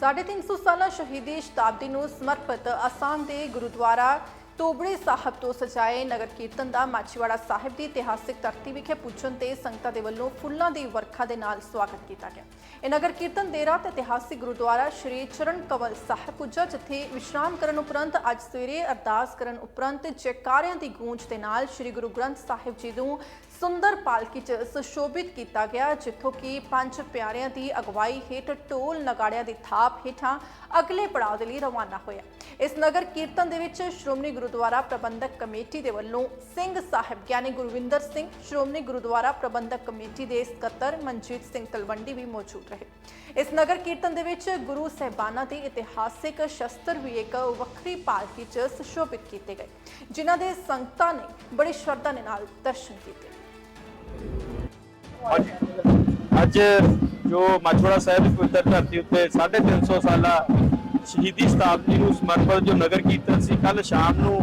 350 ਸਾਲਾ ਸ਼ਹੀਦੀ ਸ਼ਤਾਬਦੀ ਨੂੰ ਸਮਰਪਿਤ ਅਸਾਮ ਦੇ ਗੁਰਦੁਆਰਾ ਤੋਬੜੇ ਸਾਹਿਬ ਤੋਂ ਸਜਾਏ ਨਗਰ ਕੀਰਤਨ ਦਾ ਮਾਛੀਵਾੜਾ ਸਾਹਿਬ ਦੀ ਇਤਿਹਾਸਿਕ ਧਰਤੀ ਵਿਖੇ ਪੁੱਜਣ ਤੇ ਸੰਗਤਾਂ ਦੇ ਵੱਲੋਂ ਫੁੱਲਾਂ ਦੀ ਵਰਖਾ ਦੇ ਨਾਲ ਸਵਾਗਤ ਕੀਤਾ ਗਿਆ। ਇਹ ਨਗਰ ਕੀਰਤਨ ਦੇਰ ਰਾਤ ਇਤਿਹਾਸਿਕ ਗੁਰਦੁਆਰਾ ਸ਼੍ਰੀ ਚਰਨ ਕਮਲ ਸਾਹਿਬ ਪੁੱਜਾ, ਜਿੱਥੇ ਵਿਸ਼ਰਾਮ ਕਰਨ ਉਪਰੰਤ ਅੱਜ ਸਵੇਰੇ ਅਰਦਾਸ ਕਰਨ ਉਪਰੰਤ ਜੈਕਾਰਿਆਂ ਦੀ ਗੂੰਜ ਦੇ ਨਾਲ ਸ਼੍ਰੀ ਗੁਰੂ ਗ੍ਰੰਥ ਸਾਹਿਬ ਜੀ ਨੂੰ ਸੁੰਦਰ ਪਾਲਕੀ 'ਚ ਸੁਸ਼ੋਭਿਤ ਕੀਤਾ ਗਿਆ, ਜਿੱਥੋਂ ਕਿ ਪੰਜ ਪਿਆਰਿਆਂ ਦੀ ਅਗਵਾਈ ਹੇਠ ਟੋਲ ਨਗਾੜਿਆਂ ਦੀ ਥਾਪ ਹੇਠਾਂ ਅਗਲੇ ਪੜਾਅ ਦੇ ਲਈ ਰਵਾਨਾ ਹੋਇਆ। ਇਸ ਨਗਰ ਕੀਰਤਨ ਦੇ ਵਿੱਚ ਸ਼੍ਰੋਮਣੀ ਗੁਰੂ ਗੁਰਦੁਆਰਾ ਪ੍ਰਬੰਧਕ ਕਮੇਟੀ ਦੇ ਵੱਲੋਂ ਸਿੰਘ ਸਾਹਿਬ, ਗਿਆਨੀ ਗੁਰਵਿੰਦਰ ਸਿੰਘ, ਸ਼੍ਰੋਮਣੀ ਗੁਰਦੁਆਰਾ ਪ੍ਰਬੰਧਕ ਕਮੇਟੀ ਦੇ ਸਕੱਤਰ ਮਨਜੀਤ ਸਿੰਘ ਤਲਵੰਡੀ ਵੀ ਮੌਜੂਦ ਰਹੇ। ਇਸ ਨਗਰ ਕੀਰਤਨ ਦੇ ਵਿੱਚ ਗੁਰੂ ਸਹਿਬਾਨਾਂ ਦੇ ਇਤਿਹਾਸਿਕ ਸ਼ਸਤਰ ਵੀ ਇੱਕ ਵੱਖਰੀ ਪਾਲਕੀ 'ਚ ਸੁਸ਼ੋਭਿਤ ਕੀਤੇ ਗਏ, ਜਿਨ੍ਹਾਂ ਦੇ ਸੰਗਤਾਂ ਨੇ ਬੜੀ ਸ਼ਰਧਾ ਦੇ ਨਾਲ ਦਰਸ਼ਨ ਕੀਤੇ। ਅੱਜ ਜੋ ਮਾਛੋੜਾ ਸਾਹਿਬ ਦੀ ਪਵਿੱਤਰ ਧਰਤੀ ਉੱਤੇ 350 ਸਾਲਾ ਸ਼ਹੀਦੀ ਸ਼ਤਾਬਦੀ ਨੂੰ ਸਮਰਪਿਤ ਜੋ ਨਗਰ ਕੀਰਤਨ ਸੀ ਕੱਲ ਸ਼ਾਮ ਨੂੰ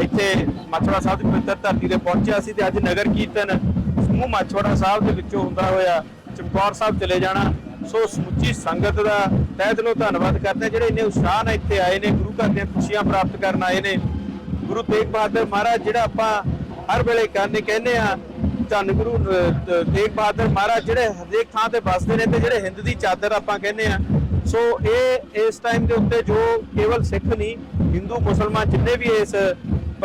ਇੱਥੇ ਮਾਛੋੜਾ ਸਾਹਿਬ ਦੀ ਪਵਿੱਤਰ ਧਰਤੀ ਤੇ ਪਹੁੰਚਿਆ ਸੀ ਤੇ ਅੱਜ ਨਗਰ ਕੀਰਤਨ ਸਮੂਹ ਮਾਛੋੜਾ ਸਾਹਿਬ ਦੇ ਵਿੱਚੋਂ ਹੁੰਦਾ ਹੋਇਆ ਚਮਕੌਰ ਸਾਹਿਬ ਚਲੇ ਜਾਣਾ। ਸੋ ਸਮੁੱਚੀ ਸੰਗਤ ਦਾ ਤਹਿ ਦਿਲੋਂ ਧੰਨਵਾਦ ਕਰਦੇ ਹਾਂ। ਜਿਹੜੇ ਇੰਨੇ ਉਤਸ਼ਾਹ ਨਾਲ ਇੱਥੇ ਆਏ ਨੇ ਗੁਰੂ ਘਰ ਦੀਆਂ ਖੁਸ਼ੀਆਂ ਪ੍ਰਾਪਤ ਕਰਨ ਆਏ ਨੇ ਗੁਰੂ ਤੇਗ ਬਹਾਦਰ ਮਹਾਰਾਜ ਜਿਹੜਾ ਆਪਾਂ ਹਰ ਵੇਲੇ ਕਹਿੰਦੇ ਕਹਿੰਦੇ ਆ ਧੰਨ ਗੁਰੂ ਅਹ, ਤੇਗ ਬਹਾਦਰ ਮਹਾਰਾਜ ਜਿਹੜੇ ਹਰੇਕ ਥਾਂ ਤੇ ਵੱਸਦੇ ਨੇ ਤੇ ਜਿਹੜੇ ਹਿੰਦ ਦੀ ਚਾਦਰ ਆਪਾਂ ਕਹਿੰਦੇ ਆ ਸੋ ਇਹ ਇਸ ਟਾਈਮ ਦੇ ਉੱਤੇ ਜੋ ਕੇਵਲ ਸਿੱਖ ਨਹੀਂ, ਹਿੰਦੂ, ਮੁਸਲਮਾਨ ਜਿੰਨੇ ਵੀ ਇਸ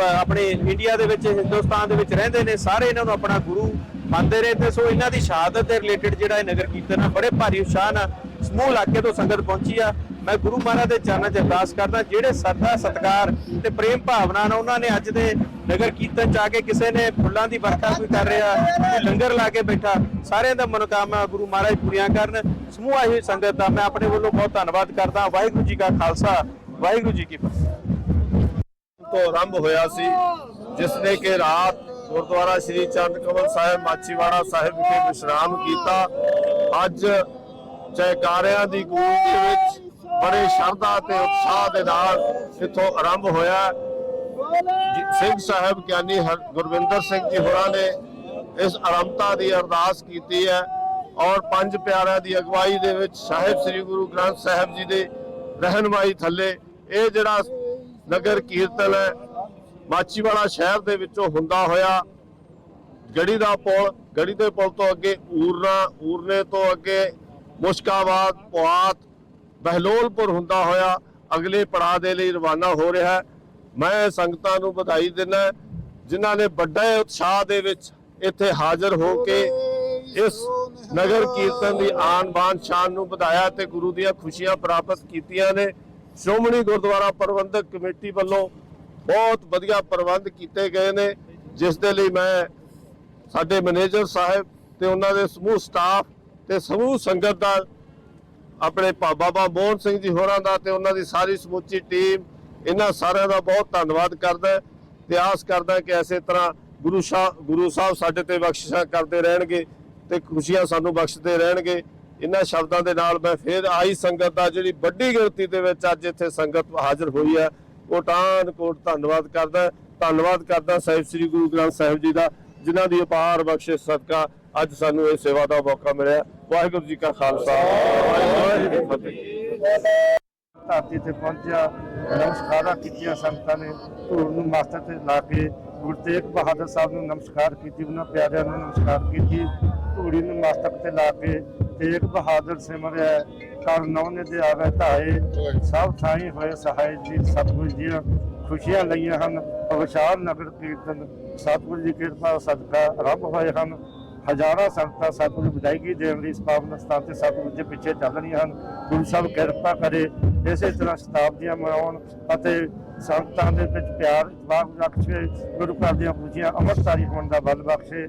ਆਪਣੇ ਇੰਡੀਆ ਦੇ ਵਿੱਚ, ਹਿੰਦੁਸਤਾਨ ਦੇ ਵਿੱਚ ਰਹਿੰਦੇ ਨੇ, ਸਾਰੇ ਇਹਨਾਂ ਨੂੰ ਆਪਣਾ ਗੁਰੂ ਮੰਨਦੇ ਨੇ ਤੇ ਸੋ ਇਹਨਾਂ ਦੀ ਸ਼ਹਾਦਤ ਦੇ ਰਿਲੇਟਡ ਜਿਹੜਾ ਇਹ ਨਗਰ ਕੀਰਤਨ ਆ, ਬੜੇ ਭਾਰੀ ਉਤਸ਼ਾਹ ਨਾਲ ਸਮੂਹ ਇਲਾਕੇ ਤੋਂ ਸੰਗਤ ਪਹੁੰਚੀ ਆ। ਮੈਂ ਗੁਰੂ ਮਹਾਰਾਜ ਦੇ ਚਰਨਾਂ 'ਚ ਅਰਦਾਸ ਕਰਦਾ, ਜਿਹੜੇ ਸਰਦਾ ਸਤਕਾਰ ਤੇ ਪ੍ਰੇਮ ਭਾਵਨਾ ਨਾਲ ਉਹਨਾਂ ਨੇ ਅੱਜ ਦੇ ਨਗਰ ਕੀਰਤਨ 'ਚ ਆ ਕੇ ਕਿਸੇ ਨੇ ਫੁੱਲਾਂ ਦੀ ਵਰਖਾ ਕੋਈ ਕਰ ਰਿਹਾ, ਕੋਈ ਲੰਗਰ ਲਾ ਕੇ ਬੈਠਾ, ਸਾਰਿਆਂ ਦਾ ਮਨੋਕਾਮਨਾ ਗੁਰੂ ਮਹਾਰਾਜ ਪੂਰੀਆਂ ਕਰਨ। ਸਮੂਹ ਆਈ ਹੋਈ ਸੰਗਤ ਦਾ ਮੈਂ ਆਪਣੇ ਵੱਲੋਂ ਬਹੁਤ ਧੰਨਵਾਦ ਕਰਦਾ। ਵਾਹਿਗੁਰੂ ਜੀ ਕਾ ਖਾਲਸਾ, ਵਾਹਿਗੁਰੂ ਜੀ ਕੀ ਫਤਿਹ। ਤੋਂ ਆਰੰਭ ਹੋਇਆ ਸੀ, ਜਿਸ ਨੇ ਕਿ ਰਾਤ ਗੁਰਦੁਆਰਾ ਸ੍ਰੀ ਚੰਦ ਕਮਲ ਸਾਹਿਬ ਮਾਚੀਵਾੜਾ ਸਾਹਿਬ ਵਿਖੇ ਵਿਸ਼ਰਾਮ ਕੀਤਾ। ਅੱਜ ਜੈਕਾਰਿਆਂ ਦੀ ਗੂੰਜ ਦੇ ਵਿੱਚ ਬੜੇ ਸ਼ਰਧਾ ਤੇ ਉਤਸ਼ਾਹ ਦੇ ਨਾਲ ਇੱਥੋਂ ਆਰੰਭ ਹੋਇਆ। ਸਿੰਘ ਸਾਹਿਬ ਗਿਆਨੀ ਹਰ- ਗੁਰਵਿੰਦਰ ਸਿੰਘ ਜੀ ਹੋਰਾਂ ਨੇ ਇਸ ਆਰੰਭਤਾ ਦੀ ਅਰਦਾਸ ਕੀਤੀ ਹੈ ਔਰ ਪੰਜ ਪਿਆਰਿਆਂ ਦੀ ਅਗਵਾਈ ਦੇ ਵਿੱਚ ਸਾਹਿਬ ਸ੍ਰੀ ਗੁਰੂ ਗ੍ਰੰਥ ਸਾਹਿਬ ਜੀ ਦੇ ਰਹਿਨਮਾਈ ਥੱਲੇ ਇਹ ਜਿਹੜਾ ਨਗਰ ਕੀਰਤਨ ਹੈ ਮਾਚੀਵਾੜਾ ਸ਼ਹਿਰ ਦੇ ਵਿੱਚੋਂ ਹੁੰਦਾ ਹੋਇਆ ਗੜੀ ਦਾ ਪੁਲ, ਗੜੀ ਦੇ ਪੁਲ ਤੋਂ ਅੱਗੇ ਊਰਨਾ, ਊਰਨੇ ਤੋਂ ਅੱਗੇ ਮੁਸ਼ਕਾਬਾਦ, ਪੁਆਤ, ਬਹਿਲੋਲਪੁਰ ਹੁੰਦਾ ਹੋਇਆ ਅਗਲੇ ਪੜਾਅ ਦੇ ਲਈ ਰਵਾਨਾ ਹੋ ਰਿਹਾ ਹੈ। ਮੈਂ ਸੰਗਤਾਂ ਨੂੰ ਵਧਾਈ ਦਿੰਦਾ ਜਿਨ੍ਹਾਂ ਨੇ ਵੱਡੇ ਉਤਸ਼ਾਹ ਦੇ ਵਿੱਚ ਇੱਥੇ ਹਾਜ਼ਰ ਹੋ ਕੇ ਇਸ ਨਗਰ ਕੀਰਤਨ ਦੀ ਆਨ ਬਾਨ ਸ਼ਾਨ ਨੂੰ ਵਧਾਇਆ ਤੇ ਗੁਰੂ ਦੀਆਂ ਖੁਸ਼ੀਆਂ ਪ੍ਰਾਪਤ ਕੀਤੀਆਂ ਨੇ। ਸ਼੍ਰੋਮਣੀ ਗੁਰਦੁਆਰਾ ਪ੍ਰਬੰਧਕ ਕਮੇਟੀ ਵੱਲੋਂ ਬਹੁਤ ਵਧੀਆ ਪ੍ਰਬੰਧ ਕੀਤੇ ਗਏ ਨੇ, ਜਿਸ ਦੇ ਲਈ ਮੈਂ ਸਾਡੇ ਮੈਨੇਜਰ ਸਾਹਿਬ ਤੇ ਉਹਨਾਂ ਦੇ ਸਮੂਹ ਸਟਾਫ ਤੇ ਸਮੂਹ ਸੰਗਤ ਦਾ, ਆਪਣੇ ਬਾਬਾ ਮੋਹਨ ਸਿੰਘ ਜੀ ਹੋਰਾਂ ਦਾ ਤੇ ਉਹਨਾਂ ਦੀ ਸਾਰੀ ਸਮੁੱਚੀ ਟੀਮ, ਇਹਨਾਂ ਸਾਰਿਆਂ ਦਾ ਬਹੁਤ ਧੰਨਵਾਦ ਕਰਦਾ ਹੈ। ਤੇ ਆਸ ਕਰਦਾ ਕਿ ਐਸੇ ਤਰ੍ਹਾਂ ਗੁਰੂ ਸਾਹਿਬ ਗੁਰੂ ਸਾਹਿਬ ਸਾਡੇ ਤੇ ਬਖਸ਼ਿਸ਼ਾਂ ਕਰਦੇ ਰਹਿਣਗੇ ਤੇ ਖੁਸ਼ੀਆਂ ਸਾਨੂੰ ਬਖਸ਼ਦੇ ਰਹਿਣਗੇ। ਇਹਨਾਂ ਸ਼ਬਦਾਂ ਦੇ ਨਾਲ ਮੈਂ ਫਿਰ ਆਈ ਸੰਗਤ ਦਾ, ਜਿਹੜੀ ਵੱਡੀ ਗਿਣਤੀ ਦੇ ਵਿੱਚ ਅੱਜ ਇੱਥੇ ਸੰਗਤ ਹਾਜ਼ਰ ਹੋਈ ਹੈ। ਕੋਟਾਨ ਕੋਟ ਧੰਨਵਾਦ ਕਰਦਾ ਧੰਨਵਾਦ ਕਰਦਾ ਸਾਹਿਬ ਸ੍ਰੀ ਗੁਰੂ ਗ੍ਰੰਥ ਸਾਹਿਬ ਜੀ ਦਾ, ਜਿਨ੍ਹਾਂ ਦੀ ਅਪਾਰ ਬਖਸ਼ਿਸ਼ ਸਦਕਾ ਅੱਜ ਸਾਨੂੰ ਇਹ ਸੇਵਾ ਦਾ ਮੌਕਾ ਮਿਲਿਆ। ਵਾਹਿਗੁਰੂ ਜੀ ਕਾ ਖਾਲਸਾ। ਵਾਹਿਗੁਰੂ ਜੀ ਕੀ ਫਤਿਹ ਧਰਤੀ ਤੇ ਪਹੁੰਚਿਆ, ਨਮਸਕਾਰਾਂ ਕੀਤੀਆਂ ਸੰਗਤਾਂ ਨੇ, ਧੂੜ ਨੂੰ ਮਸਤਕ ਤੇ ਲਾ ਕੇ ਗੁਰੂ ਤੇਗ ਬਹਾਦਰ ਸਾਹਿਬ ਨੂੰ ਨਮਸਕਾਰ ਕੀਤੀ, ਉਹਨਾਂ ਪਿਆਰਿਆਂ ਨੂੰ ਨਮਸਕਾਰ ਕੀਤੀ। ਧੂੜੀ ਨੂੰ ਮਸਤਕ ਤੇ ਲਾ ਕੇ ਤੇਗ ਬਹਾਦਰ ਸਿਮਰਿਆ ਕਰ ਨੌਨੇ ਦੇ ਆਵੇ ਧਾਏ। ਸਭ ਥਾਈ ਹੋਏ ਸਹਾਇ ਜੀ, ਸਤਿਗੁਰੂ ਜੀ ਖੁਸ਼ੀਆਂ ਲਈਆਂ ਹਨ। ਵਿਸ਼ਾਲ ਨਗਰ ਕੀਰਤਨ, ਸਤਿਗੁਰੂ ਜੀ ਕਿਰਪਾ, ਸਦਕਾ ਆਰੰਭ ਹੋਏ ਹਨ। ਹਜ਼ਾਰਾਂ ਸੰਗਤਾਂ ਸਤਿਗੁਰੂ ਦੀ ਵਿਦਾਇਗੀ ਦੇਣ ਲਈ ਇਸ ਪਾਵਨ ਸਥਾਨ ਤੇ ਸਤਿਗੁਰੂ ਦੇ ਪਿੱਛੇ ਚੱਲ ਰਹੀਆਂ ਹਨ। ਗੁਰੂ ਸਾਹਿਬ ਕਿਰਪਾ ਕਰੇ, ਇਸੇ ਤਰ੍ਹਾਂ ਸ਼ਤਾਬਦੀਆਂ ਮਨਾਉਣ ਅਤੇ ਸੰਗਤਾਂ ਦੇ ਵਿੱਚ ਪਿਆਰ ਬਾਗ ਰੱਖੇ ਗੁਰੂ ਘਰ ਦੀਆਂ ਪੂਜੀਆਂ ਅਮਰਤਾਰੀ ਹੋਣ ਦਾ ਬਲ ਬਖਸ਼ੇ।